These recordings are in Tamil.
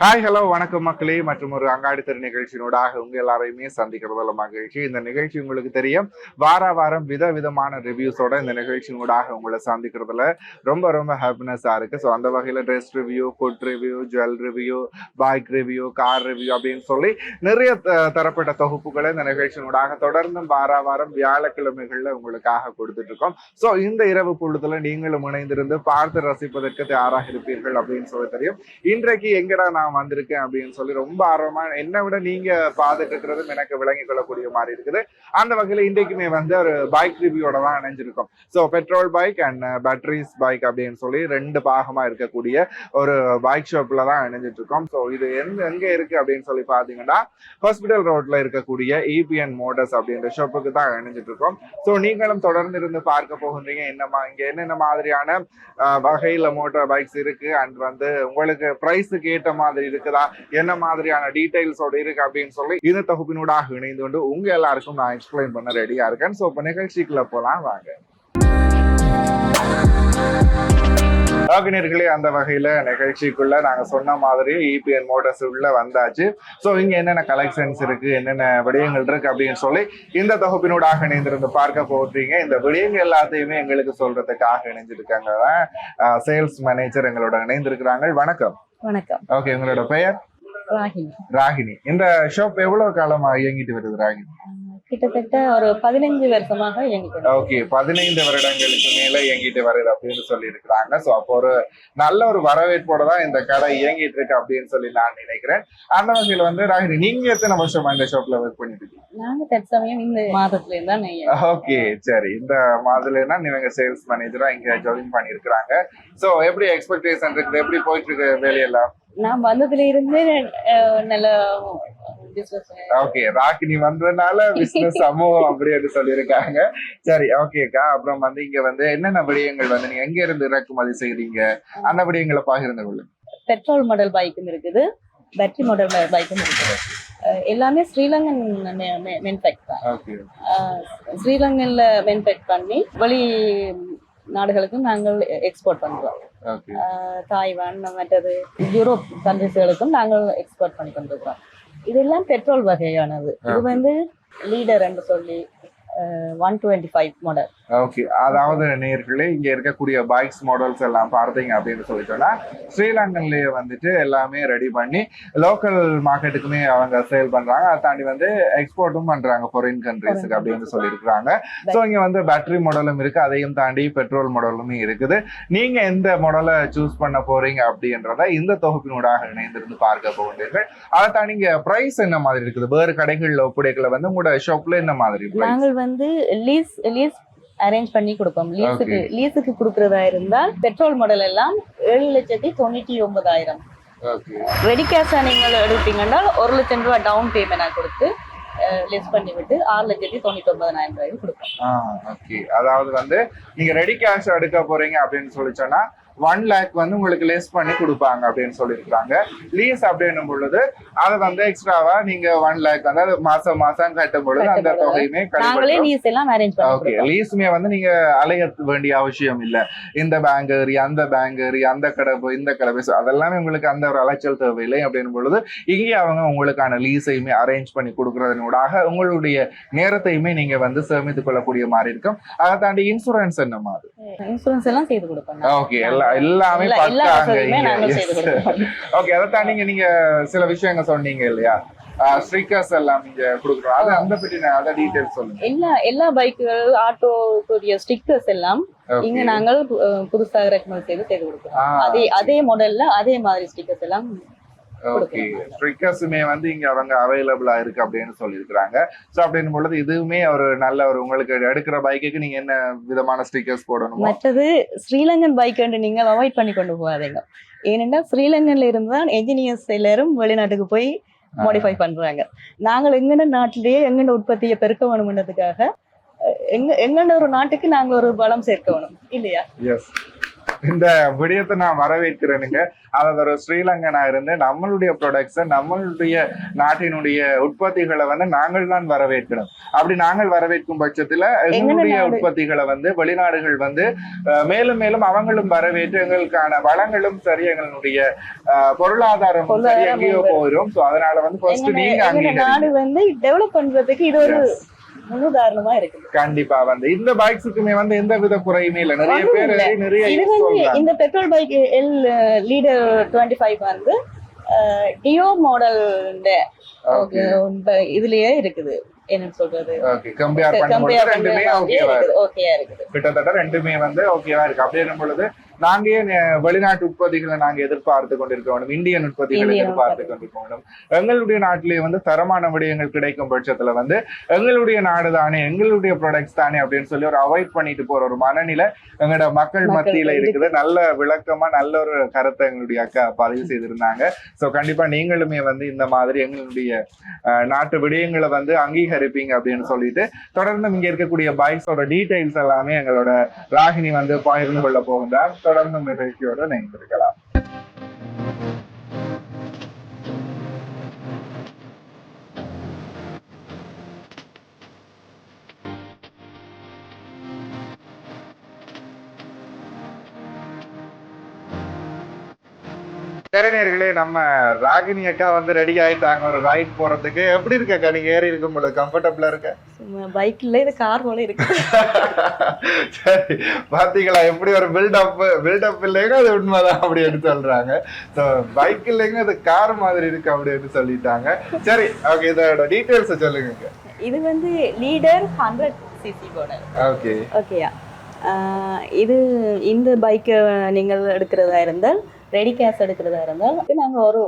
ஹாய் ஹலோ வணக்கம் மக்களே. மற்றும் ஒரு அங்காடி திரு நிகழ்ச்சியினூடாக உங்க எல்லாரையுமே சந்திக்கிறதுல மகிழ்ச்சி. இந்த நிகழ்ச்சி உங்களுக்கு தெரியும். வார வாரம் வித விதமான ரிவ்யூஸோட இந்த நிகழ்ச்சியினூடாக உங்களை சந்திக்கிறதுல ரொம்ப ரொம்ப ஹாப்பினஸா இருக்கு. ஸோ அந்த வகையில dress review food review jewel review bike review car review அப்படின்னு சொல்லி நிறைய த- தரப்பட்ட தொகுப்புகளை இந்த நிகழ்ச்சியினூடாக தொடர்ந்தும் வார வாரம் வியாழக்கிழமைகள்ல உங்களுக்காக கொடுத்துட்டு இருக்கோம் ஸோ இந்த இரவு பொழுதுல நீங்களும் இணைந்திருந்து பார்த்து ரசிப்பதற்கு தயாராக இருப்பீர்கள் அப்படின்னு சொல்லி தெரியும். இன்றைக்கு எங்கடா நான் வந்திருக்கேன் அப்படின்னு சொல்லி ரொம்ப ஆர்வமா என்னை விட நீங்க பார்த்துட்டு இருக்கிறதும் எனக்கு விளங்கிக் கொள்ளக்கூடிய மாதிரி இருக்குது. அந்த வகையில இன்றைக்குமே வந்து ஒரு பைக் ரிவ்யூவோட தான் இணைஞ்சிருக்கோம். So petrol bike and batteries bike அப்படின்னு சொல்லி ரெண்டு பாகமா இருக்கக்கூடிய ஒரு பைக் ஷாப்ல தான் இணைஞ்சிட்டு இருக்கோம் ஸோ இது எங்க எங்க இருக்கு அப்படின்னு சொல்லி பாத்தீங்கன்னா ஹாஸ்பிட்டல் ரோட்ல இருக்கக்கூடிய இபிஎன் மோட்டர்ஸ் அப்படின்ற ஷாப்புக்கு தான் இணைஞ்சிட்டு இருக்கோம் ஸோ நீங்களும் தொடர்ந்து இருந்து பார்க்க போகின்றீங்க. என்னமா இங்க என்னென்ன மாதிரியான uh, வகையில மோட்டார் பைக்ஸ் இருக்கு? அண்ட் வந்து உங்களுக்கு பிரைஸுக்கு ஏற்ற மாதிரி இருக்குதா? என்ன மாதிரியான டீடைல்ஸோட இருக்கு அப்படின்னு சொல்லி இந்த தொகுப்பினூடாக இணைந்து கொண்டு உங்க எல்லாருக்கும் நான் எக்ஸ்பிளைன் பண்ண ரெடியா இருக்கேன். ஸோ இப்போ நிகழ்ச்சிக்குள்ள போலாம் வாங்க. நேர்களே அந்த வகையில நிகழ்ச்சிக்குள்ள நாங்க சொன்ன மாதிரி இபிஎன் மோட்டர்ஸ் உள்ள வந்தாச்சு. சோ இங்க என்னென்ன கலெக்ஷன்ஸ் இருக்கு என்னென்ன விடயங்கள் இருக்கு அப்படின்னு சொல்லி இந்த தொகுப்பினூடாக இணைந்திருந்து பார்க்க போறீங்க. இந்த விடயங்கள் எல்லாத்தையுமே எங்களுக்கு சொல்றதுக்காக இணைஞ்சிருக்காங்க. சேல்ஸ் மேனேஜர் எங்களோட இணைந்திருக்கிறாங்க. வணக்கம். வணக்கம். ஓகே உங்களோட பெயர்? ராகினி. ராகினி. இந்த ஷாப் எவ்வளவு காலமா இயங்கிட்டு வருது ராகினி? கிட்டத்தட்ட ஒரு பதினஞ்சு வருஷமாக இயங்கிட்டு ஓகே பதினைந்து வருடங்களுக்கு மேல இயங்கிட்டு வருது அப்படின்னு சொல்லி இருக்கிறாங்க சோ அப்போ ஒரு நல்ல ஒரு வரவேற்போட தான் இந்த கடை இயங்கிட்டு இருக்கு அப்படின்னு சொல்லி நான் நினைக்கிறேன். அந்த வகையில வந்து ராகினி நீங்க எத்தனை வருஷமா இந்த ஷாப்ல ஒர்க் பண்ணிட்டு இருக்கீங்க? நாங்க தற்சமயம் இந்த மாதத்துல இருந்தா ஓகே சரி. இந்த மாதிரினா நீங்க சேல்ஸ் மேனேஜரா இங்க ஜாயின் பண்ணிருக்கிறாங்க சோ எப்படி எக்ஸ்பெக்டேஷன் இருக்குது? எப்படி போயிட்டு இருக்கு வேலையெல்லாம்? நான் வந்ததுல இருந்து நல்ல ஓகே ராகினி வந்ததுனால பிசினஸ் சமூகம் அப்படின்னு சொல்லியிருக்காங்க. சரி ஓகேக்கா அப்புறம் வந்து இங்க வந்து என்னென்ன விடயங்கள் வந்து நீங்க எங்க இருந்து இறக்குமதி செய்றீங்க அந்த விடயங்களை பகிர்ந்து கொள்ளுங்க. பெட்ரோல் மாடல் பைக்கும் இருக்குது. பேட்டரி மாடல் பைக்கும் இருக்குது. எல்லாமே ஸ்ரீலங்கன் மென்பேக் தான். ஸ்ரீலங்கன்ல மென்பேக் பண்ணி வெளி நாடுகளுக்கும் நாங்கள் எக்ஸ்போர்ட் பண்றோம். தாய்வான் மற்றது யூரோப் கண்ட்ரிஸ்களுக்கும் நாங்கள் எக்ஸ்போர்ட் பண்ணி கொண்டிருக்கிறோம். இதெல்லாம் பெட்ரோல் வகையானது. இது வந்து லீடர் என்று சொல்லி one twenty five model okay அதாவது நேர்களே இங்க இருக்கக்கூடிய பைக்ஸ் மாடல்ஸ் எல்லாம் பார்த்தீங்க அப்படின்னு சொல்லி சொன்னா ஸ்ரீலங்கன்லயே வந்துட்டு எல்லாமே ரெடி பண்ணி லோக்கல் மார்க்கெட்டுக்குமே அவங்க சேல் பண்றாங்க. அதை தாண்டி வந்து எக்ஸ்போர்ட்டும் பண்றாங்க ஃபாரின் கண்ட்ரீஸுக்கு அப்படின்னு சொல்லியிருக்கிறாங்க. ஸோ இங்க வந்து பேட்டரி மாடலும் இருக்கு. அதையும் தாண்டி பெட்ரோல் மாடலுமே இருக்குது. நீங்க எந்த மாடலை சூஸ் பண்ண போறீங்க அப்படின்றத இந்த தொகுப்பினூடாக இணைந்திருந்து பார்க்க போகின்றீர்கள். அதை தாண்டி இங்க பிரைஸ் என்ன மாதிரி இருக்குது? வேறு கடைகள்ல ஒப்படைக்கல வந்து உங்களோட ஷாப்ல என்ன மாதிரி? நாங்கள் வந்து லீஸ் லீஸ் அரேஞ்ச் பண்ணி கொடுப்போம். லீஸுக்கு லீஸுக்கு கொடுக்கறதா இருந்தால் பெட்ரோல் மாடல் எல்லாம் ஏழு லட்சத்தி தொண்ணூற்றி ஒன்பதாயிரம். ரெடி கேஷா நீங்கள் எடுப்பீங்கன்னா ஒரு லட்சம் ரூபாய் டவுன் பேமெண்ட் கொடுத்து லெஸ் பண்ணி விட்டு ஆறு லட்சத்தி தொண்ணூற்றி ஒன்பதாயிரம் ரூபாய்க்கு கொடுப்போம். ஓகே அதாவது வந்து நீங்க ரெடி கேஷ் எடுக்க போறீங்க அப்படின்னு சொல்லி சொன்னா ஒன் லேக் வந்து உங்களுக்கு லெஸ் பண்ணி கொடுப்பாங்க அப்படின்னு சொல்லியிருக்காங்க லீஸ் அப்படின்னும் பொழுது அதை வந்து எக்ஸ்ட்ராவா நீங்க ஒன் லேக் வந்து அது மாசம் மாசம் கட்டும் பொழுது அந்த தொகையுமே எல்லாம் ஓகே லீஸுமே வந்து நீங்க அலைய வேண்டிய அவசியம் இல்ல. இந்த பேங்க் ஏறி அந்த பேங்க் ஏறி அந்த கடை போய் இந்த கடை போய் அதெல்லாமே உங்களுக்கு அந்த ஒரு அலைச்சல் தேவையில்லை அப்படின்னும் பொழுது இங்கே அவங்க உங்களுக்கான லீஸையுமே அரேஞ்ச் பண்ணி கொடுக்கறதனூடாக உங்களுடைய நேரத்தையுமே நீங்க வந்து சேமித்துக் கொள்ளக்கூடிய மாதிரி இருக்கும். அதை தாண்டி இன்சூரன்ஸ் என்ன மாதிரி இன்சூரன்ஸ் எல்லாம் செய்து கொடுப்போம். நாங்க. ஓகே எல்லா எல்லாமே ஓகே அதை தாண்டி நீங்க சில விஷயங்க சொன்னீங்க இல்லையா? ஸ்டிக்கர்ஸ் எல்லாம் நீங்க கொடுக்குறோம். அது அந்த பற்றி நான் அதை டீடைல்ஸ் சொல்லுங்க. எல்லா எல்லா பைக்குகள் ஆட்டோக்குரிய ஸ்டிக்கர்ஸ் எல்லாம் இங்க. நாங்கள் புதுசாக ரெக்கமெண்ட் செய்து செய்து கொடுக்கிறோம். அதே அதே மாடல்ல அதே மாதிரி ஸ்டிக்கர்ஸ் எல்லாம் ஓகே. ஸ்ட்ரிக்கர்ஸுமே வந்து இங்க அவங்க அவைலபிளா இருக்கு அப்படின்னு சொல்லியிருக்கிறாங்க. ஸோ அப்படின் பொழுது இதுவுமே ஒரு நல்ல ஒரு உங்களுக்கு எடுக்கிற பைக்குக்கு நீங்க என்ன விதமான ஸ்டிக்கர்ஸ் போடணுமோ? மற்றது ஸ்ரீலங்கன் பைக் நீங்கள் அவாய்ட் பண்ணி கொண்டு போகாதீங்க. ஏனென்றால் ஸ்ரீலங்கன்ல இருந்து தான் என்ஜினியர்ஸ் எல்லாரும் வெளிநாட்டுக்கு போய் மாடிஃபை பண்றாங்க. நாங்கள் எங்கட நாட்டிலேயே எங்கட உற்பத்தியை பெருக்க வேணும்ன்றதுக்காக எங்க எங்கண்ட ஒரு நாட்டுக்கு நாங்க ஒரு பலம் சேர்க்க வேணும். இல்லையா? இந்த விடயத்தை நான் வரவேற்கிறேனுங்க. அதாவது ஒரு ஸ்ரீலங்கனா இருந்து நம்மளுடைய ப்ராடக்ட்ஸை நம்மளுடைய நாட்டினுடைய உற்பத்திகளை வந்து நாங்கள் தான் வரவேற்கணும் அப்படி நாங்கள் வரவேற்கும் பட்சத்துல எங்களுடைய. உற்பத்திகளை வந்து வெளிநாடுகள் வந்து மேலும் மேலும் அவங்களும் வரவேற்று எங்களுக்கான வளங்களும் சரி எங்களுடைய பொருளாதாரம் எங்கேயோ போயிடும் சோ அதனால வந்து ஃபர்ஸ்ட் நீங்க நாடு வந்து டெவலப் பண்றதுக்கு இது ஒரு முன்னுதாரணமா இருக்குது. கண்டிப்பா வந்து இந்த பைக்ஸுக்குமே வந்து எந்த வித குறையுமே இல்ல. நிறைய பேர். நிறைய இது வந்து இந்த petrol bike L leader twenty five வந்து டியோ மாடல் ஓகே இதுலயே இருக்குது. என்னன்னு சொல்றது? ஓகே கம்பேர் பண்ணும்போது ரெண்டுமே ஓகேவா இருக்குது. கிட்டத்தட்ட ரெண்டுமே வந்து ஓகேவா இருக்கு அப்படின்னும் பொழுது நாங்க வெளிநாட்டு உற்பத்திகளை நாங்க எதிர்பார்த்து கொண்டிருக்கணும் இந்தியன் உற்பத்திகளை எதிர்பார்த்து கொண்டிருக்கணும் எங்களுடைய நாட்டிலேயே வந்து தரமான விடயங்கள் கிடைக்கும் பட்சத்துல வந்து எங்களுடைய நாடு தானே எங்களுடைய ப்ராடக்ட்ஸ் தானே அப்படின்னு சொல்லி ஒரு அவாய்ட் பண்ணிட்டு போற ஒரு மனநிலை எங்களோட மக்கள் மத்தியில இருக்கு. இருக்குது. நல்ல விளக்கமா நல்ல ஒரு கருத்தை எங்களுடைய அக்கா பதிவு செய்திருந்தாங்க. சோ கண்டிப்பா நீங்களுமே வந்து இந்த மாதிரி எங்களுடைய நாட்டு விடயங்களை வந்து அங்கீகரிப்பீங்க அப்படின்னு சொல்லிட்டு தொடர்ந்து இங்க இருக்கக்கூடிய பைக்ஸோட டீடைல்ஸ் எல்லாமே எங்களோட ராகினி வந்து பகிர்ந்து கொள்ள போகின்றார். தொடர்ந்து நிகழ்ச்சியோட நினைந்திருக்கலாம் நேர்களே நம்ம ராகினி அக்கா வந்து ரெடி ஆயிட்டாங்க. ஒரு ரைட் போறதுக்கு. எப்படி இருக்கு அக்கா? நீங்க ஏறி இருக்கும் போது கம்ஃபர்டபுளா இருக்க? பைக் இல்ல இது கார் போல இருக்கு. சரி பாத்தீங்களா? எப்படி ஒரு பில்டப் பில்டப் இல்லைங்க அது உண்மைதான் அப்படின்னு சொல்றாங்க. ஸோ பைக் இல்லைங்க அது கார் மாதிரி இருக்கு அப்படின்னு சொல்லிட்டாங்க. சரி ஓகே இதோட டீட்டெயில்ஸ் சொல்லுங்க இது வந்து leader hundred CC model okay ஓகேயா இது இந்த பைக்கை நீங்கள் எடுக்கிறதா இருந்தால் ரெடி கேஷ் எடுக்கிறதா இருந்தால் நாங்கள் ஒரு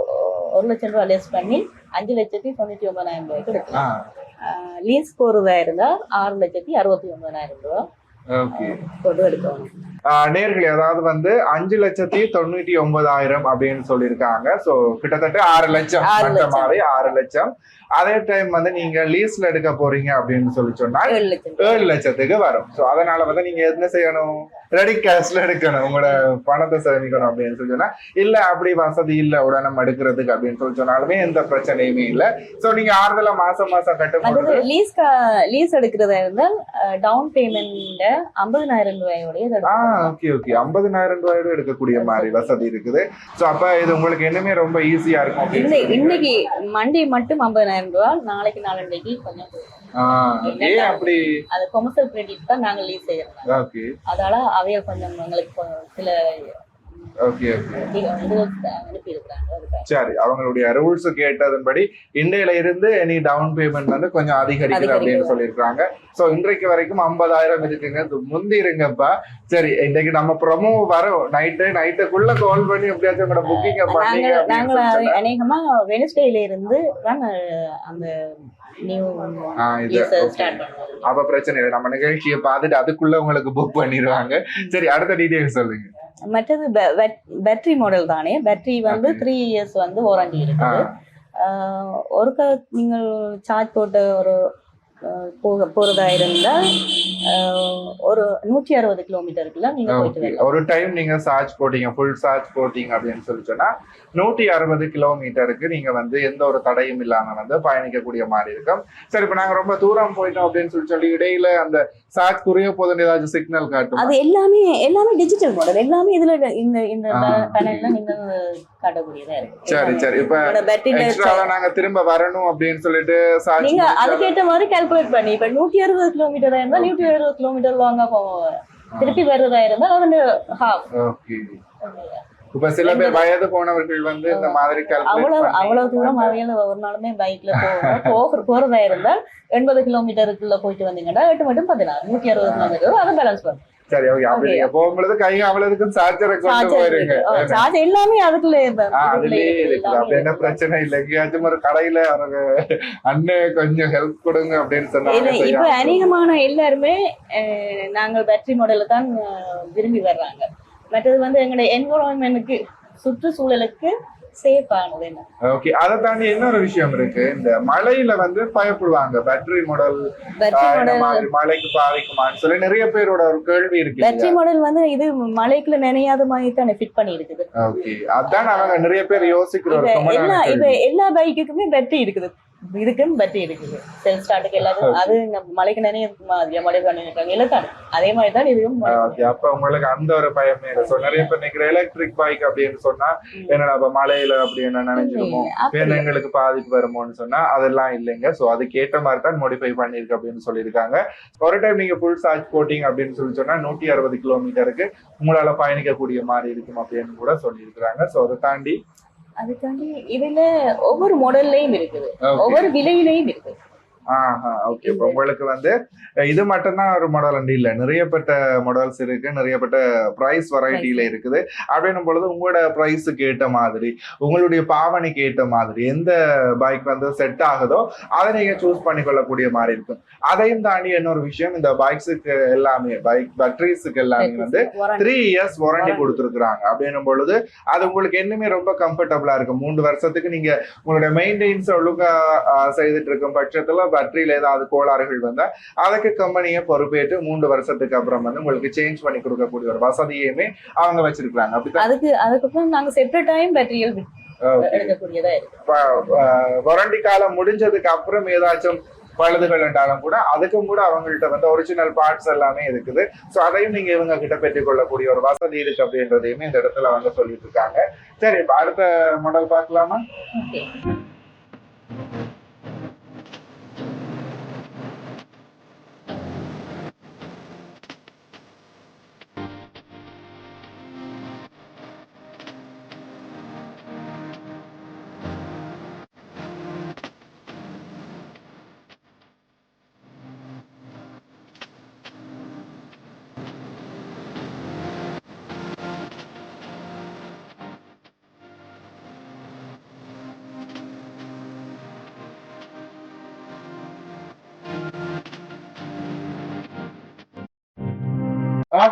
ஒரு லட்சம் ரூபா லெஸ் பண்ணி அஞ்சு லட்சத்தி தொண்ணூற்றி ஒன்பதாயிரம் ரூபாய்க்கு எடுக்கலாம். லீஸ் போகிறதா இருந்தால் ஆறு லட்சத்தி அறுபத்தி ஒன்பதாயிரம் ரூபா. ஓகே. கொண்டு எடுக்கணும். நேர்களே அதாவது வந்து அஞ்சு லட்சத்தி தொண்ணூத்தி ஒன்பதாயிரம் அப்படின்னு சொல்லியிருக்காங்க. சோ கிட்டத்தட்ட ஆறு லட்சம். ஆறு லட்சம். அதே டைம் வந்து நீங்க லீஸ்ல எடுக்க போறீங்க அப்படின்னு சொல்லி சொன்னால் ஏழு லட்சத்துக்கு வரும். சோ அதனால வந்து நீங்க என்ன செய்யணும்? ரெடி கேஷ்ல எடுக்கணும். உங்களோட பணத்தை சேமிக்கணும் அப்படின்னு சொல்லி சொன்னா இல்ல அப்படி வசதி இல்ல உடனே எடுக்கிறதுக்கு அப்படின்னு சொல்லி சொன்னாலுமே எந்த பிரச்சனையுமே இல்ல. சோ நீங்க ஆறுதலா மாசம் மாசம் கட்டும் லீஸ் லீஸ் எடுக்கிறதா இருந்தால் டவுன் பேமெண்ட் ஐம்பதனாயிரம் ரூபாயோடய ஆ. ஓகே ஓகே ஐம்பதுனாயிரம் ரூபாயோட எடுக்கக்கூடிய மாதிரி வசதி இருக்குது. சோ அப்ப இது உங்களுக்கு இன்னுமே ரொம்ப ஈஸியா இருக்கும். இன்னைக்கு மண்டே மட்டும் ஐம்பதனாயிரம் ரூபா நாளைக்கு நாளன்னைக்கு கொஞ்சம் அப்படி? அது கொமர்ஷியல் கிரெடிட் தான் நாங்கள் லீஸ் செய்யறோம். அதால அவைய கொஞ்சம் எங்களுக்கு சில ஓகே சரி அவங்களுடைய ரூல்ஸ் கேட்டதன்படி இன்றையில இருந்து எனி டவுன் பேமெண்ட் வந்து கொஞ்சம் அதிகரிக்குது. அப்படின்னு சொல்லியிருக்காங்க சோ இன்றைக்கு வரைக்கும் ஐம்பதாயிரம் இருக்குங்க. முந்தி இருங்கப்பா. சரி இன்னைக்கு நம்ம ப்ரொமோ வரோம். நைட்டு நைட்டுக்குள்ள கால் பண்ணி எப்படியாச்சும் உங்களோட புக்கிங்க பண்ணீங்க நாங்கள் நாங்கள் அநேகமா வெனஸ்டேல இருந்து அஹ், அந்த அப்ப பிரச்சனை இல்லை. நம்ம நிகழ்ச்சியை பார்த்துட்டு அதுக்குள்ள உங்களுக்கு புக் பண்ணிடுவாங்க. சரி அடுத்த டீடைல்ஸ் சொல்லுங்க. மற்றது பேட்டரி மாடல் தானே? பேட்டரி வந்து. த்ரீ இயர்ஸ் வந்து வாரண்டி இருக்குது. ஒருக்கா நீங்கள் சார்ஜ் போட்ட ஒரு போக போறதா இருந்தா ஆஹ் ஒரு நூற்றி அறுபது கிலோமீட்டருக்குள்ள நீங்க போயிட்டு ஒரு டைம் நீங்க சார்ஜ் போட்டீங்க ஃபுல் சார்ஜ் போட்டீங்க அப்படின்னு சொல்லி சொன்னா நூத்தி அறுபது கிலோமீட்டருக்கு நீங்க வந்து எந்த ஒரு தடையும் இல்லாம வந்து பயணிக்கக்கூடிய மாதிரி இருக்கும். சரி இப்ப நாங்க ரொம்ப தூரம் போயிட்டோம் அப்படின்னு சொல்லி சொல்லி இடையில அந்த சார்ஜ் குறைய போதுன்னு ஏதாச்சும் சிக்னல் காட்டும்? அது எல்லாமே எல்லாமே டிஜிட்டல் மாடல் எல்லாமே இதுல இந்த இந்த. பேனல்ல நீங்க காட்டக்கூடியதா இருக்கு. சரி சரி. இப்ப பேட்டரியில எக்ஸ்ட்ராவா நாங்க திரும்ப வரணும் அப்படின்னு சொல்லிட்டு சார்ஜ் நீங்க அதுக்கேற்ற மாதிரி கால்குலேட் பண்ணி இப்ப நூத்தி அறுபது கிலோமீட்டரா இருந்தா நூத்தி அறுபது கிலோமீட்டர் லாங்கா போவோம். திருப்பி வர்றதா இருந்தா ஹாஃப் ஓகே இப்ப சில பேர் வயது போனவர்கள் வந்து இந்த மாதிரி அவ்வளவு அவ்வளவு தூரம் அவையில ஒரு நாளுமே பைக்ல போக போக போறதா இருந்தா எண்பது கிலோமீட்டருக்குள்ள போயிட்டு வந்தீங்கன்னா எட்டு மட்டும் பதினாறு நூத்தி அறுபது கிலோமீட்டர் அதை பேலன்ஸ் பண்ணும் சரி ஓகே அப்படி Okay. நீங்க போகும்பொழுது கை அவ்வளவுக்கும் சார்ஜரை கொண்டு சார்ஜர் போயிருங்க சார்ஜ் எல்லாமே அதுக்குள்ளே அதுலயே இருக்கு. இருக்குது அப்படி என்ன பிரச்சனை இல்லை எங்கேயாச்சும் ஒரு கடையில அவருக்கு அண்ணன் கொஞ்சம் ஹெல்ப் கொடுங்க அப்படின்னு சொன்னாங்க இப்ப அநேகமான எல்லாருமே அஹ், நாங்கள் பேட்டரி மாடல தான் விரும்பி வர்றாங்க மற்றது வந்து எங்களுடைய என்வரான்மெண்ட்டுக்கு சுற்றுச்சூழலுக்கு சேஃபானது என்ன ஓகே அதை தாண்டி இன்னொரு விஷயம் இருக்கு? இந்த மழையில வந்து பயப்படுவாங்க. பேட்டரி மாடல் பேட்டரி மாடல் மழைக்கு பாதிக்குமான்னு சொல்லி நிறைய பேரோட ஒரு கேள்வி இருக்கு பேட்டரி மாடல் வந்து இது மலைக்குள்ள நினையாத மாதிரி தானே ஃபிட் பண்ணி இருக்குது ஓகே அதான் அவங்க நிறைய பேர் யோசிக்கிற எல்லா. எல்லா பைக்குக்குமே பேட்டரி இருக்குது. இதுக்கும் பேட்டரி இருக்குது. செல்ஃப் ஸ்டார்ட்டுக்கு எல்லாத்துக்கும் அது மலைக்கு மாதிரி மாடல் பண்ணிருக்காங்க எல்லாத்தானே அதே மாதிரி தான் இதுவும் அப்ப உங்களுக்கு அந்த ஒரு பயமே இல்லை So, நிறைய பேர் நிக்கிற எலக்ட்ரிக் பைக் அப்படின்னு சொன்னா என்னடா அப்ப மழையில அப்படி என்ன வேணும் எங்களுக்கு பாதிப்பு வருமோன்னு சொன்னா அதெல்லாம் இல்லைங்க. சோ அதுக்கு ஏற்ற மாதிரி தான் மோடிஃபை பண்ணிருக்கு அப்படின்னு சொல்லியிருக்காங்க. ஒரு டைம் நீங்க ஃபுல் சார்ஜ் போட்டிங் அப்படின்னு சொல்லி சொன்னா நூத்தி அறுபது கிலோமீட்டருக்கு உங்களால பயணிக்கக்கூடிய மாதிரி இருக்கும் அப்படின்னு கூட சொல்லியிருக்கிறாங்க. சோ அதை தாண்டி அதுக்காண்டி இதுல ஒவ்வொரு மாடல்லையும் இருக்குது. ஒவ்வொரு விலையிலையும் இருக்குது ஓகே இப்போ உங்களுக்கு வந்து இது மட்டும்தான் ஒரு மாடல் வண்டி இல்ல. நிறையப்பட்ட மாடல்ஸ் இருக்கு. நிறையப்பட்ட பிரைஸ் வெரைட்டில இருக்குது. அப்படின்னும் பொழுது உங்களோட பிரைஸுக்கு ஏற்ற மாதிரி உங்களுடைய பாவனைக்கு ஏற்ற மாதிரி எந்த பைக் வந்து செட் ஆகுதோ அதை நீங்க சூஸ் பண்ணி கொள்ளக்கூடிய மாதிரி இருக்கும். அதையும் தாண்டி இன்னொரு விஷயம் இந்த பைக்ஸுக்கு எல்லாமே பைக் பேட்டரிஸுக்கு எல்லாமே வந்து. Three years warranty. கொடுத்துருக்காங்க அப்படின்னும் பொழுது அது உங்களுக்கு இன்னுமே ரொம்ப கம்ஃபர்டபுளா இருக்கும். மூன்று வருஷத்துக்கு நீங்க உங்களுடைய மெயின்டெயின்ஸ் ஒழுங்கா செய்துட்டு இருக்கும் பட்சத்துல பேட்டரியில ஏதாவது கோளாறுகள் வந்தா அதுக்கு கம்பெனியை பொறுப்பேற்று மூன்று வருஷத்துக்கு அப்புறம் வந்து உங்களுக்கு சேஞ்ச் பண்ணி கொடுக்கக்கூடிய ஒரு வசதியுமே அவங்க வச்சிருக்காங்க அப்படிதான் அதுக்கு அதுக்கப்புறம் நாங்க செப்பரேட் டைம் இருக்கு. வாரண்டி காலம் முடிஞ்சதுக்கு அப்புறம் ஏதாச்சும் பழுதுகள் என்றாலும் கூட அதுக்கும் கூட அவங்கள்ட்ட வந்து ஒரிஜினல் பார்ட்ஸ் எல்லாமே இருக்குது. ஸோ அதையும் நீங்க இவங்க கிட்ட பெற்றுக் கொள்ளக்கூடிய ஒரு வசதி இருக்கு அப்படின்றதையுமே இந்த இடத்துல அவங்க சொல்லிட்டு இருக்காங்க. சரி இப்ப அடுத்த மாடல் பார்க்கலாமா?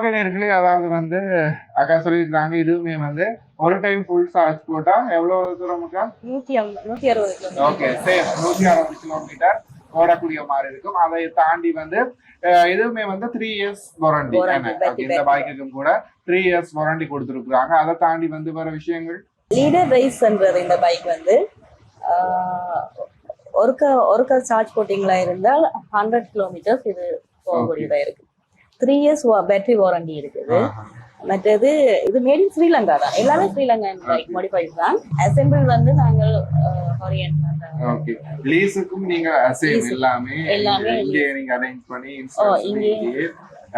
நேர்களே அதாவது வந்து அக்கா சொல்லியிருக்காங்க இதுவுமே வந்து ஒரு டைம் ஃபுல் சார்ஜ் போட்டா எவ்வளவு தூரமுக்கா நூத்தி நூத்தி அறுபது ஓகே சேம் நூத்தி அறுபது கிலோமீட்டர் ஓடக்கூடிய மாதிரி இருக்கும். அதை தாண்டி வந்து இதுவுமே வந்து த்ரீ இயர்ஸ் வாரண்டி இந்த. பைக்குக்கும் கூட த்ரீ இயர்ஸ் வாரண்டி கொடுத்துருக்காங்க அதை தாண்டி வந்து வர விஷயங்கள்? லீடர் ரைஸ்ன்றது இந்த பைக் வந்து ஒருக்கா ஒருக்கா சார்ஜ் போட்டிங்களா இருந்தால் ஹண்ட்ரட் கிலோமீட்டர்ஸ் இது போகக்கூடியதா இருக்கு. த்ரீ இயர்ஸ் பேட்டரி வாரண்டி இருக்குது. மற்றது இது மேட் இன் ஸ்ரீலங்கா தான். எல்லாமே ஸ்ரீலங்கா பைக் மாடிஃபைஸ் தான். அசெம்பிள் வந்து நாங்கள் ஹொரியன் ஓகே லீஸுக்கும் நீங்க. எல்லாமே எல்லாமே இங்கே நீங்க அரேஞ்ச் பண்ணி இங்கே.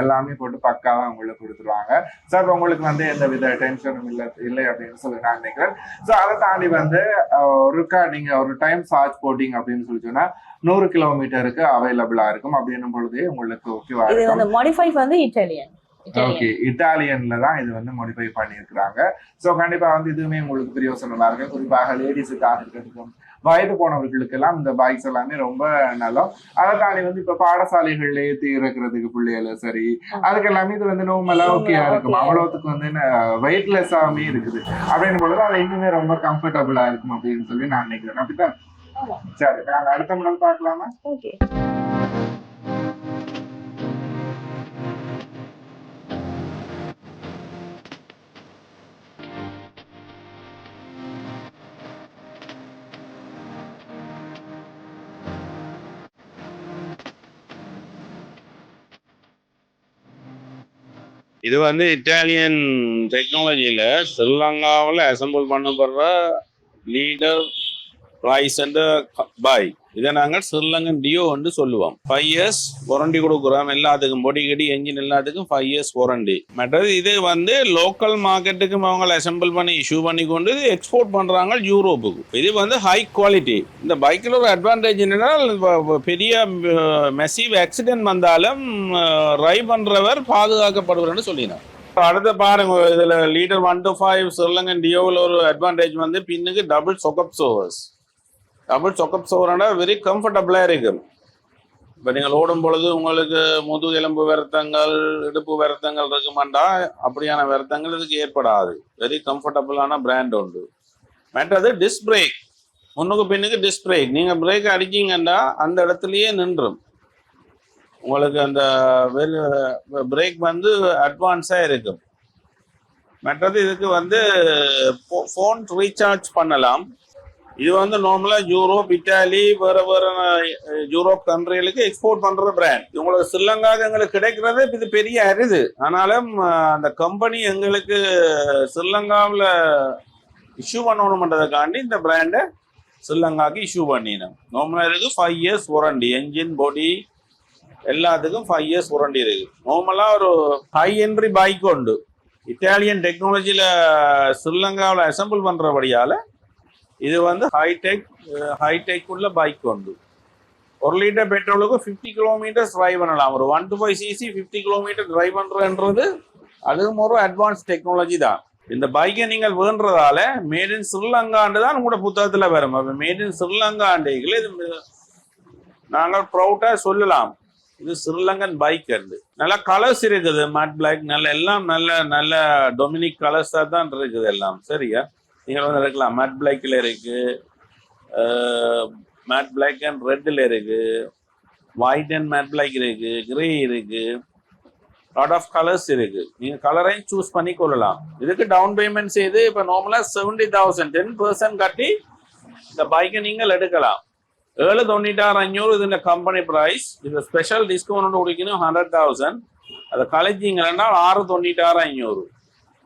எல்லாமே போட்டு பக்காவா உங்களுக்கு கொடுத்துருவாங்க. ஸோ அப்போ உங்களுக்கு வந்து எந்த வித டென்ஷனும் இல்லை இல்லை அப்படின்னு சொல்லி நான் நினைக்கிறேன். ஸோ அதை தாண்டி வந்து ஒருக்கா நீங்க ஒரு டைம் சார்ஜ் போட்டிங்க அப்படின்னு சொல்லி சொன்னா நூறு கிலோமீட்டருக்கு அவைலபிளா இருக்கும். அப்படின்னும் பொழுதே உங்களுக்கு ஓகேவா இது இருக்கும். மாடிஃபை வந்து இட்டாலியன் ஓகே இட்டாலியன்ல தான் இது வந்து மாடிஃபை பண்ணியிருக்கிறாங்க. ஸோ கண்டிப்பா வந்து இதுவுமே உங்களுக்கு பிரயோசனமா இருக்கு குறிப்பாக லேடிஸுக்காக இருக்கட்டும் வயது போனவர்களுக்கு எல்லாம் இந்த பைக்ஸ் எல்லாமே ரொம்ப நல்லா அதை தாண்டி வந்து இப்ப பாடசாலைகள்ல ஏத்தி இறக்குறதுக்கு பிள்ளைகள சரி அதுக்கு எல்லாமே இது வந்து நார்மலா ஓகேயா இருக்கும். அவ்வளவுக்கு வந்து வெயிட்லெஸ்ஸாவே இருக்குது. அப்படின்னு பொழுது அது இன்னுமே ரொம்ப கம்ஃபர்டபுளா இருக்கும் அப்படின்னு சொல்லி நான் நினைக்கிறேன். அப்படித்தான். சரி நாங்க அடுத்த முறை பார்க்கலாமா? இது வந்து இட்டாலியன் டெக்னாலஜியில் ஸ்ரீலங்காவில் அசம்பிள் பண்ணப்படுற லீடர் ராய்ஸ் அண்ட் பாய் இதை நாங்கள் ஸ்ரீலங்கன் டியோ வந்து சொல்லுவோம். ஃபைவ் இயர்ஸ் வாரண்டி கொடுக்குறோம். எல்லாத்துக்கும் பொடி கடி என்ஜின் எல்லாத்துக்கும் ஃபைவ் இயர்ஸ் வாரண்டி மற்றது இது வந்து லோக்கல் மார்க்கெட்டுக்கும் அவங்க அசம்பிள் பண்ணி இஷ்யூ பண்ணி கொண்டு எக்ஸ்போர்ட் பண்ணுறாங்க யூரோப்புக்கு. இது வந்து ஹை குவாலிட்டி இந்த பைக்கில் ஒரு அட்வான்டேஜ் என்னன்னா பெரிய மெசிவ் ஆக்சிடென்ட் வந்தாலும் ட்ரைவ் பண்ணுறவர் பாதுகாக்கப்படுவர்னு சொல்லினார். அடுத்து பாருங்க இதுல leader one two five Srilankan டியோவில் ஒரு அட்வான்டேஜ் வந்து பின்னுக்கு double shock absorbers double shock சோவர்னா very கம்ஃபர்டபுளாக இருக்கும் இப்போ நீங்கள் ஓடும் பொழுது உங்களுக்கு முதுகெலும்பு வருத்தங்கள் இடுப்பு வருத்தங்கள் இருக்குமாண்டா? அப்படியான வருத்தங்கள் இதுக்கு ஏற்படாது. வெரி கம்ஃபர்டபுளான பிராண்ட் உண்டு. மற்றது டிஸ்க் பிரேக் முன்னுக்கு பின்னுக்கு டிஸ்க் பிரேக் நீங்கள் பிரேக் அடிச்சீங்கன்னா அந்த இடத்துலையே நின்றும். உங்களுக்கு அந்த பிரேக் வந்து அட்வான்ஸாக இருக்கும். மற்றது இதுக்கு வந்து ஃபோன் ரீசார்ஜ் பண்ணலாம். இது வந்து நார்மலா யூரோப் இட்டாலி வேற வேற யூரோப் கண்ட்ரிகளுக்கு எக்ஸ்போர்ட் பண்ற பிராண்ட் உங்களுக்கு ஸ்ரீலங்காவுக்கு எங்களுக்கு கிடைக்கிறது இது பெரிய அரிது. ஆனாலும் அந்த கம்பெனி எங்களுக்கு ஸ்ரீலங்காவில் இஷ்யூ பண்ணணுன்றதுக்காண்டி இந்த பிராண்டை ஸ்ரீலங்காவுக்கு இஷ்யூ பண்ணினோம். நார்மலாக இருக்குது five years warranty engine body எல்லாத்துக்கும் ஃபைவ் இயர்ஸ் வாரண்டி இருக்கு. நார்மலாக ஒரு ஹை என்ட்ரி பைக் உண்டு. இட்டாலியன் டெக்னாலஜியில் ஸ்ரீலங்காவில் அசெம்பிள் பண்ணுறபடியால் இது வந்து ஹைடெக் ஹைடெக் உள்ள பைக் வந்து. ஒரு லிட்டர் பெட்ரோலுக்கு ஃபிஃப்டி கிலோமீட்டர்ஸ் டிரைவ் பண்ணலாம். ஒரு one two five CC fifty kilometre drive பண்றதுன்றது அதுவும் ஒரு அட்வான்ஸ் டெக்னாலஜி தான். இந்த பைக்கை நீங்கள் வேண்டதால மேட் இன் ஸ்ரீலங்காண்டு தான் உங்களோட புத்தகத்தில் வரும். அப்போ மேட் இன் ஸ்ரீலங்காண்டிகள் இது நாங்கள் ப்ரௌட்டாக சொல்லலாம். இது ஸ்ரீலங்கன் பைக் அது. நல்ல கலர்ஸ் இருக்குது. மேட் பிளாக் நல்ல எல்லாம் நல்ல நல்ல டொமினிக் கலர்ஸாக தான் இருக்குது எல்லாம். சரியா? நீங்களும் இருக்கலாம். மேட் பிளாக்கில் இருக்குது மேட் பிளாக் அண்ட் ரெட்டில் இருக்குது ஒயிட் அண்ட் மேட் பிளாக் இருக்குது கிரே இருக்குது லாட் ஆஃப் கலர்ஸ் இருக்குது நீங்கள் கலரையும் சூஸ் பண்ணி கொள்ளலாம். இதுக்கு டவுன் பேமெண்ட் செய்து இப்போ நார்மலாக செவன்டி தௌசண்ட் டென் பர்சன்ட் கட்டி இந்த பைக்கை நீங்கள் எடுக்கலாம். ஏழு தொண்ணூற்றாறு அஞ்சூறு இது இந்த கம்பெனி ப்ரைஸ் இது ஸ்பெஷல் டிஸ்கவுண்ட் குடிக்கணும் ஹண்ட்ரட் தௌசண்ட் அதை கழிச்சிங்கன்னா ஆறு தொண்ணூற்றாறு அஞ்சூறு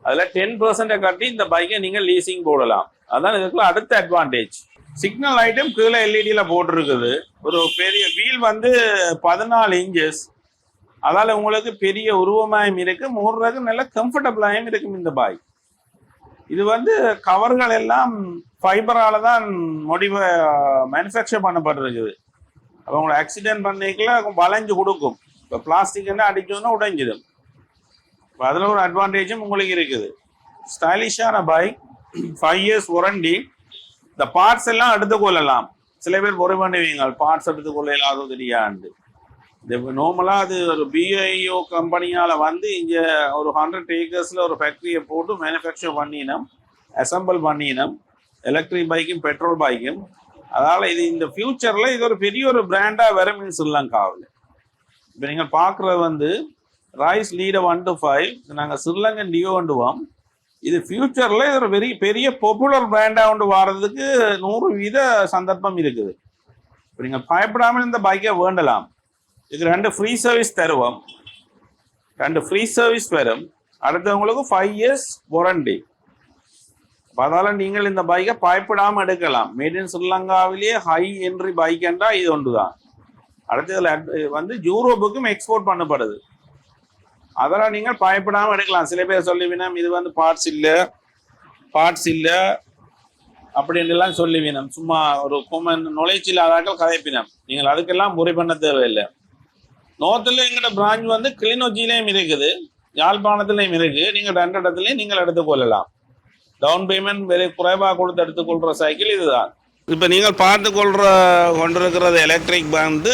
அதில் டென் பர்சன்டை கட்டி இந்த பைக்கை நீங்கள் லீசிங் போடலாம். அதான் இதுக்குள்ள அடுத்த அட்வான்டேஜ் சிக்னல் ஐட்டம் கீழே எல்இடியில் போட்டிருக்குது. ஒரு பெரிய வீல் வந்து பதினாலு இன்ச்சஸ் அதால் உங்களுக்கு பெரிய உருவமாயும் இருக்குது மூடுறதுக்கு நல்ல கம்ஃபர்டபுளாயும் இருக்கும் இந்த பைக் இது வந்து கவர்கள் எல்லாம் ஃபைபரால் தான் முடிவ மேனுஃபேக்சர் பண்ணப்பட்டிருக்குது. அப்போ உங்களை ஆக்சிடென்ட் பண்ணிக்கல வளைஞ்சு கொடுக்கும். இப்போ பிளாஸ்டிக்னா அடிச்சோன்னா உடைஞ்சிடும். இப்போ அதில் ஒரு அட்வான்டேஜும் உங்களுக்கு இருக்குது. ஸ்டைலிஷான பைக் ஃபைவ் இயர்ஸ் ஒரண்டி இந்த பார்ட்ஸ் எல்லாம் எடுத்துக்கொள்ளலாம் சில பேர் பொறை பண்ணுவீங்க பார்ட்ஸ் எடுத்துக்கொள்ள அதுவும் தெரியாது. இது நார்மலாக அது ஒரு பிஐஓ கம்பெனியால் வந்து இங்கே ஒரு ஹண்ட்ரட் ஏக்கர்ஸில் ஒரு ஃபேக்ட்ரியை போட்டு மேனுஃபேக்சர் பண்ணினோம் அசம்பிள் பண்ணினோம். எலக்ட்ரிக் பைக்கும் பெட்ரோல் பைக்கும் அதனால் இது இந்த ஃபியூச்சரில் இது ஒரு பெரிய ஒரு பிராண்டாக வரும்னு சொல்லலாம் காவல். இப்போ நீங்கள் பார்க்குறது வந்து ராய்ஸ் லீட ஒன் டு ஃபைவ் நாங்கள் ஸ்ரீலங்கன் டியோ ஒன்றுவோம் இது ஃபியூச்சரில் இது ஒரு பெரிய பெரிய பாப்புலர் பிராண்டாக ஒன்று வர்றதுக்கு நூறு வீத சந்தர்ப்பம் இருக்குது. இப்போ நீங்கள் பயப்படாமல் இந்த பைக்கை வேண்டலாம். இதுக்கு ரெண்டு ஃப்ரீ சர்வீஸ் தருவோம். ரெண்டு ஃப்ரீ சர்வீஸ் வரும் அடுத்தவங்களுக்கு ஃபைவ் இயர்ஸ் வாரண்டி அதால் நீங்கள் இந்த பைக்கை பயப்படாமல் எடுக்கலாம். மேட் இன் ஸ்ரீலங்காவிலேயே ஹை என்ட்ரி பைக் என்றால் இது ஒன்று தான் அடுத்ததில் அட்- வந்து யூரோப்புக்கும் எக்ஸ்போர்ட் பண்ணப்படுது. அதெல்லாம் நீங்கள் பயப்படாமல் எடுக்கலாம். சில பேர் சொல்லுவீனம் இது வந்து பார்ட்ஸ் இல்லை பார்ட்ஸ் இல்லை அப்படின்ட்டுலாம் சொல்லுவீனம் சும்மா ஒரு குமன் நுழைச்சி இல்லாதாக்கள் கதைப்பினம் நீங்கள் அதுக்கெல்லாம் முறை பண்ண தேவையில்லை. நோர்த்தில் எங்கள்கிட்ட பிரான்ச் வந்து கிளிநொச்சியிலையும் இருக்குது யாழ்ப்பாணத்துலேயும் இருக்குது. நீங்கள் ரெண்டு இடத்துலையும் நீங்கள் எடுத்துக்கொள்ளலாம் டவுன் பேமெண்ட் வெரி குறைவாக கொடுத்து எடுத்துக்கொள்கிற சைக்கிள் இதுதான். இப்போ நீங்கள் பார்த்து கொள்ற கொண்டிருக்கிறது எலக்ட்ரிக் வந்து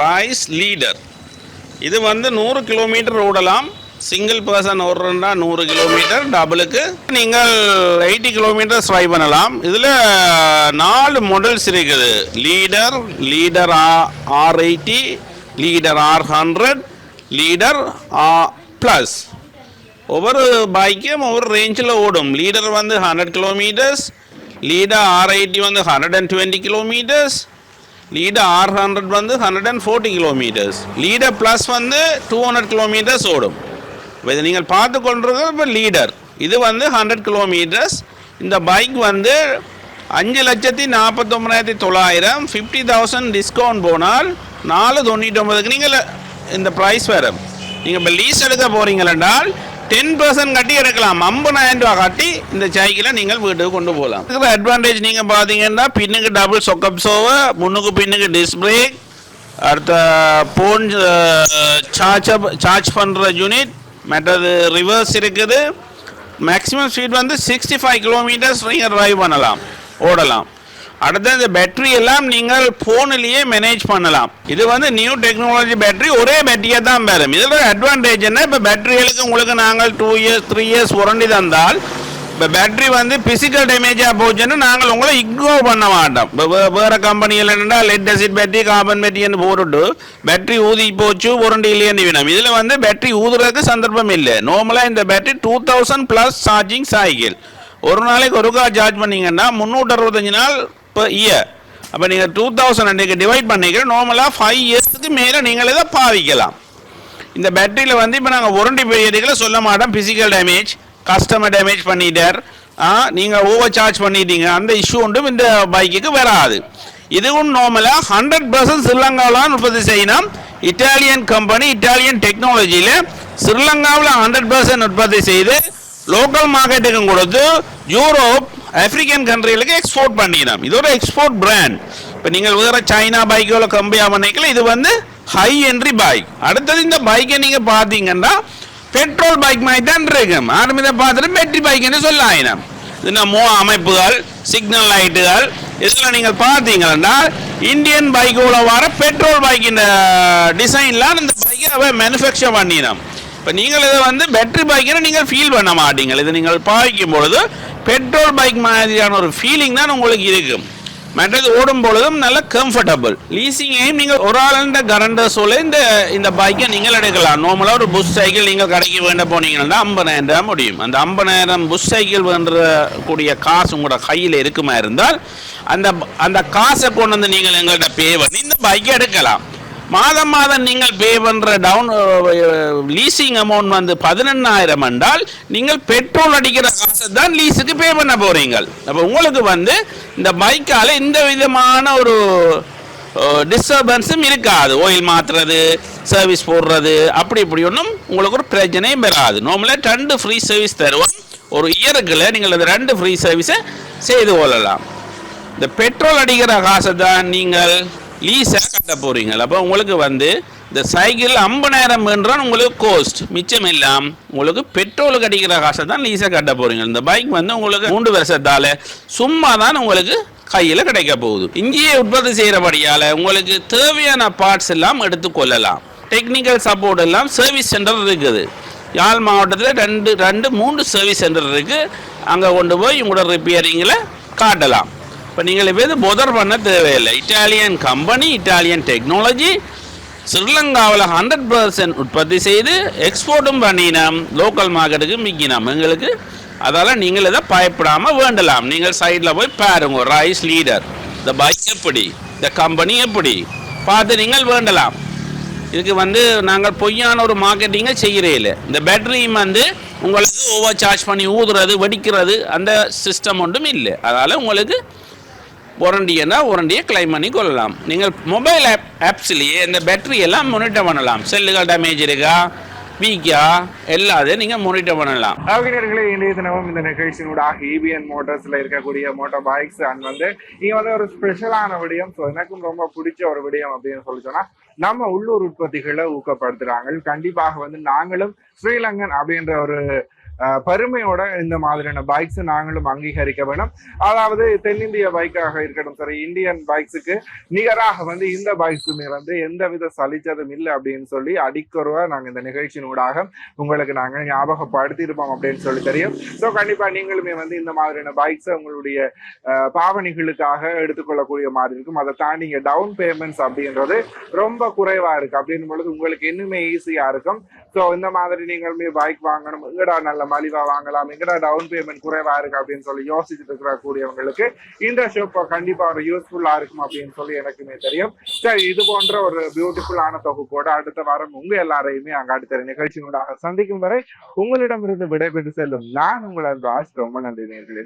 ராய்ஸ் லீடர் இது வந்து நூறு கிலோமீட்டர் ஓடலாம். சிங்கிள் பர்சன் ஓடுறா நூறு கிலோமீட்டர் டபுளுக்கு. நீங்கள் எயிட்டி கிலோமீட்டர்ஸ் ட்ரை பண்ணலாம். இதில் நாலு மாடல்ஸ் இருக்குது. Leader leader R eighty leader R hundred leader plus ஒவ்வொரு பைக்கும் ஒவ்வொரு ரேஞ்சில் ஓடும். லீடர் வந்து hundred kilometres leader R eighty வந்து hundred and twenty kilometres leader R hundred வந்து hundred and forty kilometres leader plus வந்து டூ ஹண்ட்ரட் கிலோமீட்டர்ஸ் ஓடும். இப்போ இதை நீங்கள் பார்த்து கொண்டிருக்கிறது இப்போ லீடர் இது வந்து ஹண்ட்ரட் கிலோமீட்டர்ஸ் இந்த பைக் வந்து அஞ்சு லட்சத்தி நாற்பத்தொம்பதாயிரத்தி தொள்ளாயிரம். ஃபிஃப்டி தௌசண்ட் டிஸ்கவுண்ட் போனால் நாலு தொண்ணூற்றி ஒன்பதுக்கு நீங்கள் இந்த ப்ரைஸ் வரும். நீங்கள் இப்போ லீஸ் எடுக்க போகிறீங்களென்றால் டென் பர்சன்ட் கட்டி எடுக்கலாம். ஐம்பதாயிரம் ரூபா கட்டி இந்த சைக்கிளை நீங்கள் வீட்டுக்கு கொண்டு போகலாம். இருக்கிற அட்வான்டேஜ் நீங்கள் பார்த்தீங்கன்னா பின்னுக்கு டபுள் சொக்கப் சோவை முன்னுக்கு பின்னுக்கு டிஸ்க் பிரேக் அடுத்த போன் சார்ஜ் சார்ஜ் பண்ணுற யூனிட் மற்றது ரிவர்ஸ் இருக்குது. மேக்ஸிமம் ஸ்பீட் வந்து சிக்ஸ்டி ஃபைவ் கிலோமீட்டர்ஸ் நீங்கள் ட்ரைவ் பண்ணலாம் ஓடலாம். அடுத்து இந்த பேட்டரி எல்லாம் நீங்கள் ஃபோனிலேயே மேனேஜ் பண்ணலாம். இது வந்து நியூ டெக்னாலஜி பேட்டரி ஒரே பேட்டரியாக தான் வரும். இதில் அட்வான்டேஜ் என்ன? இப்போ பேட்டரிகளுக்கு உங்களுக்கு நாங்கள் two years three years warranty தந்தால் இப்போ பேட்டரி வந்து பிசிக்கல் டேமேஜாக போச்சுன்னா நாங்கள் உங்களை இக்னோர் பண்ண மாட்டோம். இப்போ வே வேறு கம்பெனியில் என்னென்னா லெட் அசிட் பேட்டரி கார்பன் பேட்டரின்னு போட்டுட்டு பேட்டரி ஊதி போச்சு உரண்டி இல்லையன்னு வேணும் இதில் வந்து பேட்டரி ஊதுறதுக்கு சந்தர்ப்பம் இல்லை. நார்மலாக இந்த battery two thousand plus charging cycle ஒரு நாளைக்கு ஒருக்கா சார்ஜ் பண்ணிங்கன்னா முந்நூற்றி அறுபத்தஞ்சு நாள் இப்போ இயர் அப்போ நீங்கள் டூ தௌசண்ட் அன்றைக்கு டிவைட் பண்ணிக்கிற நார்மலாக ஃபைவ் இயர்ஸ்க்கு மேலே நீங்கள் இதை பாவிக்கலாம் இந்த பேட்டரியில் வந்து இப்போ நாங்கள் ஒரண்டி பீரியடுகளை சொல்ல மாட்டோம். ஃபிசிக்கல் டேமேஜ் கஸ்டமர் டேமேஜ் பண்ணிட்டார். நீங்கள் ஓவர் சார்ஜ் பண்ணிட்டீங்க. அந்த இஷ்யூ ஒன்றும் இந்த பைக்குக்கு வராது. இதுவும் நார்மலாக ஹண்ட்ரட் பர்சன்ட் ஸ்ரீலங்காவில் உற்பத்தி செய்யணும். இட்டாலியன் கம்பெனி இட்டாலியன் டெக்னாலஜியில் ஸ்ரீலங்காவில் ஹண்ட்ரட் பர்சன்ட் உற்பத்தி செய்து லோக்கல் மார்க்கெட்டுக்கும் கொடுத்து யூரோப் ஆப்பிரிக்கன் கண்ட்ரிகளுக்கு எக்ஸ்போர்ட் பண்ணிடலாம் இது ஒரு எக்ஸ்போர்ட் பிராண்ட் இப்போ நீங்கள் வேறு சைனா பைக்கோல கம்பேர் பண்ணிக்கல இது வந்து ஹை என்ட்ரி பைக் அடுத்தது இந்த பைக்கை நீங்கள் பார்த்தீங்கன்னா பெட்ரோல் பைக் மாதிரி தான் இருக்கும். ஆரம்பி இதை பார்த்துட்டு பேட்டரி பைக்குன்னு சொல்ல ஆயினம் இது மோ அமைப்புகள் சிக்னல் லைட்டுகள் இதெல்லாம் நீங்கள் பார்த்தீங்கன்னா இந்தியன் பைக்கோட வர பெட்ரோல் பைக்கின் டிசைன்லாம் இந்த பைக்கை அவன் மேனுஃபேக்சர் பண்ணினோம் இப்போ நீங்கள் இதை வந்து பேட்டரி பைக்கினு நீங்கள் ஃபீல் பண்ண மாட்டீங்க இதை நீங்கள் பாய்க்கும் பொழுது பெட்ரோல் பைக் மாதிரியான ஒரு ஃபீலிங் தான் உங்களுக்கு இருக்கும். மற்றது ஓடும் பொழுதும் நல்ல கம்ஃபர்டபுள் லீசிங்கையும் நீங்கள் ஒரு ஆளு இந்த கரண்டர் சொல்ல இந்த இந்த பைக்கை நீங்கள் எடுக்கலாம். நார்மலாக ஒரு புஷ் சைக்கிள் நீங்கள் கடைக்கு வேண்ட போனீங்கன்னா ஐம்பதாயிரம் ரூபா முடியும். அந்த ஐம்பதாயிரம் புஷ் சைக்கிள் வேண்ட கூடிய காசு உங்களோட கையில் இருக்குமா இருந்தால் அந்த அந்த காசை கொண்டு வந்து நீங்கள் எங்கள்கிட்ட பே பண்ணி இந்த பைக்கை எடுக்கலாம். மாதம் மாதம் நீங்கள் பே பண்ணுற டவுன் லீசிங் அமௌண்ட் வந்து பதினெண்ணாயிரம் என்றால் நீங்கள் பெட்ரோல் அடிக்கிற காசை தான் லீஸுக்கு பே பண்ண போகிறீங்க அப்போ உங்களுக்கு வந்து இந்த பைக்கால் எந்த விதமான ஒரு டிஸ்டர்பன்ஸும் இருக்காது. ஓயில் மாற்றுறது சர்வீஸ் போடுறது அப்படி இப்படி ஒன்றும் உங்களுக்கு ஒரு பிரச்சனையும் வராது. நார்மலாக ரெண்டு ஃப்ரீ சர்வீஸ் தருவோம் ஒரு இயருக்குள்ள நீங்கள் அந்த ரெண்டு ஃப்ரீ சர்வீஸை செய்து கொள்ளலாம். இந்த பெட்ரோல் அடிக்கிற காசை தான் நீங்கள் லீஸாக கட்ட போகிறீங்கள் அப்போ உங்களுக்கு வந்து இந்த சைக்கிள் ஐம்பதாயிரம் என்றால் உங்களுக்கு கோஸ்ட் மிச்சம் இல்லாம் உங்களுக்கு பெட்ரோல் கிடைக்கிற காசை தான் லீஸாக கட்ட போறீங்க இந்த பைக் வந்து உங்களுக்கு மூன்று வருஷத்தால் சும்மா தான் உங்களுக்கு கையில் கிடைக்க போகுது. இங்கேயே உற்பத்தி செய்கிறபடியால் உங்களுக்கு தேவையான பார்ட்ஸ் எல்லாம் எடுத்துக்கொள்ளலாம் டெக்னிக்கல் சப்போர்ட் எல்லாம் சர்வீஸ் சென்டர் இருக்குது. யாழ் மாவட்டத்தில் ரெண்டு ரெண்டு மூன்று சர்வீஸ் சென்டர் இருக்குது அங்கே கொண்டு போய் உங்களோட ரிப்பேரிங்கில் காட்டலாம். இப்போ நீங்கள் இப்போ இது புதர் பண்ண தேவையில்லை. இட்டாலியன் கம்பெனி இட்டாலியன் டெக்னாலஜி ஸ்ரீலங்காவில் ஹண்ட்ரட் பர்சன்ட் உற்பத்தி செய்து எக்ஸ்போர்ட்டும் பண்ணினோம். லோக்கல் மார்க்கெட்டுக்கு மிக்கினோம் எங்களுக்கு அதால் நீங்கள் இதை பயப்படாமல் வேண்டலாம். நீங்கள் சைடில் போய் பாருங்க ரைஸ் லீடர் இந்த பைக் எப்படி? இந்த கம்பெனி எப்படி? பார்த்து நீங்கள் வேண்டலாம். இதுக்கு வந்து நாங்கள் பொய்யான ஒரு மார்க்கெட்டிங்கை செய்கிறே இல்லை. இந்த பேட்டரியும் வந்து உங்களுக்கு ஓவர் சார்ஜ் பண்ணி ஊதுறது வெடிக்கிறது அந்த சிஸ்டம் ஒன்றும் இல்லை. அதால் உங்களுக்கு உரண்டியனா உரண்டியை கிளைம் பண்ணி கொள்ளலாம். நீங்கள் மொபைல் ஆப் ஆப்ஸ்லேயே இந்த பேட்டரி எல்லாம் மானிட்டர் பண்ணலாம். செல்லுகள் டேமேஜ் இருக்கா? வீக்கா? எல்லாத்தையும் நீங்கள் மானிட்டர் பண்ணலாம். அவர்களே இன்றைய தினமும் இந்த நிகழ்ச்சியினூடாக ஈபிஎன் மோட்டார்ஸில் இருக்கக்கூடிய மோட்டார் பைக்ஸ் அண்ட் வந்து நீங்கள் வந்து ஒரு ஸ்பெஷலான விடயம். ஸோ எனக்கும் ரொம்ப பிடிச்ச ஒரு விடயம் அப்படின்னு சொல்லி சொன்னால் நம்ம உள்ளூர் உற்பத்திகளை ஊக்கப்படுத்துறாங்க. கண்டிப்பாக வந்து நாங்களும் ஸ்ரீலங்கன் அப்படின்ற ஒரு பெருமையோட இந்த மாதிரியான பைக்ஸை நாங்களும் அங்கீகரிக்க வேணும். அதாவது தென்னிந்திய பைக்காக இருக்கட்டும் சரி இந்தியன் பைக்ஸுக்கு நிகராக வந்து இந்த பைக்ஸுமே வந்து எந்தவித சலிச்சதும் இல்லை அப்படின்னு சொல்லி அடிக்கொருவா நாங்கள் இந்த நிகழ்ச்சியினூடாக உங்களுக்கு நாங்கள் ஞாபகப்படுத்தியிருப்போம் அப்படின்னு சொல்லி தெரியும். ஸோ கண்டிப்பாக நீங்களுமே வந்து இந்த மாதிரியான பைக்ஸை உங்களுடைய பாவனைகளுக்காக எடுத்துக்கொள்ளக்கூடிய மாதிரி இருக்கும். அதை தாண்டி இங்க டவுன் பேமெண்ட்ஸ் அப்படின்றது ரொம்ப குறைவாக இருக்கு. அப்படின்னும் பொழுது உங்களுக்கு இன்னுமே ஈஸியாக இருக்கும். ஸோ இந்த மாதிரி நீங்களுமே பைக் வாங்கணும். எங்கடா மலிவா வாங்கலாம் எங்கடா டவுன் பேமெண்ட் குறைவா இருக்கு அப்படின்னு சொல்லி யோசிச்சுட்டு இருக்கிற கூடியவங்களுக்கு இந்த ஷோப் கண்டிப்பா ஒரு யூஸ்ஃபுல்லா இருக்கும் அப்படின்னு சொல்லி எனக்குமே தெரியும். சரி இது போன்ற ஒரு பியூட்டிஃபுல்லான தொகுப்போட அடுத்த வாரம் உங்க எல்லாரையுமே அங்க அடுத்த நிகழ்ச்சியினூடாக சந்திக்கும் வரை உங்களிடமிருந்து விடைபெற்று செல்லும் நான் உங்களது ராஜ் ரொம்ப நன்றி நேர்களே.